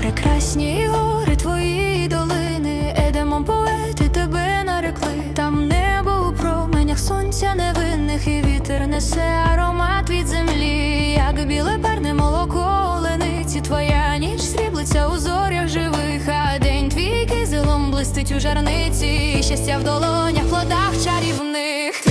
прекрасні гори твої долини, Едемом поети тебе нарекли. Там небо у променях сонця невинних, і вітер несе аромат від землі, як біле парне молоко олениці твоя ніч сріблиться у зорях живих, а день твій кизелом блистить у жарниці, щастя в долонях, плодах чарівних.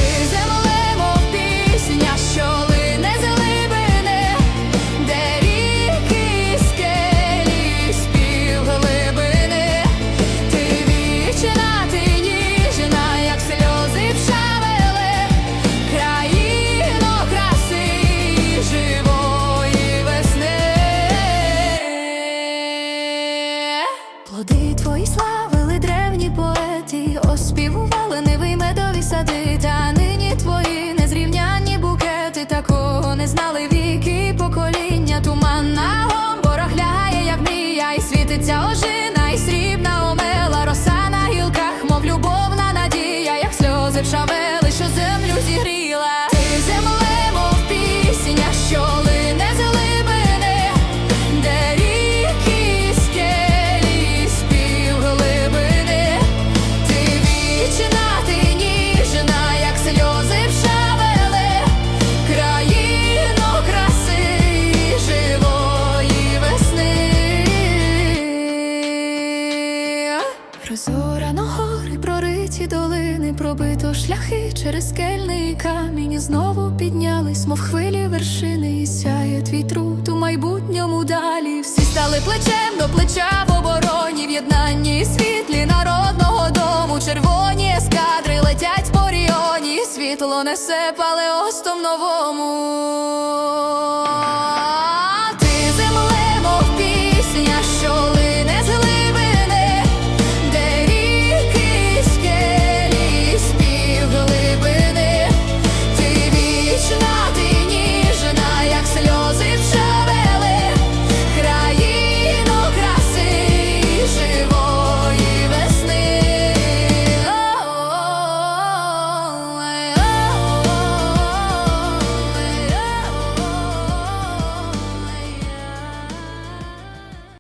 Плоди твої славили древні поети, оспівували невий медові сади, та нині твої незрівнянні букети, такого не знали віки покоління. Туман на гомборах лягає, як мрія, і світиться ожина, Прозора на гори, прориті долини, пробито шляхи через скельний камінь. Знову піднялись, мов хвилі вершини, і сяє твій труд у майбутньому далі. Всі стали плечем до плеча в обороні, в єднанні світлі народного дому. Червоні ескадри летять по ріоні, світло несе палеостом новому.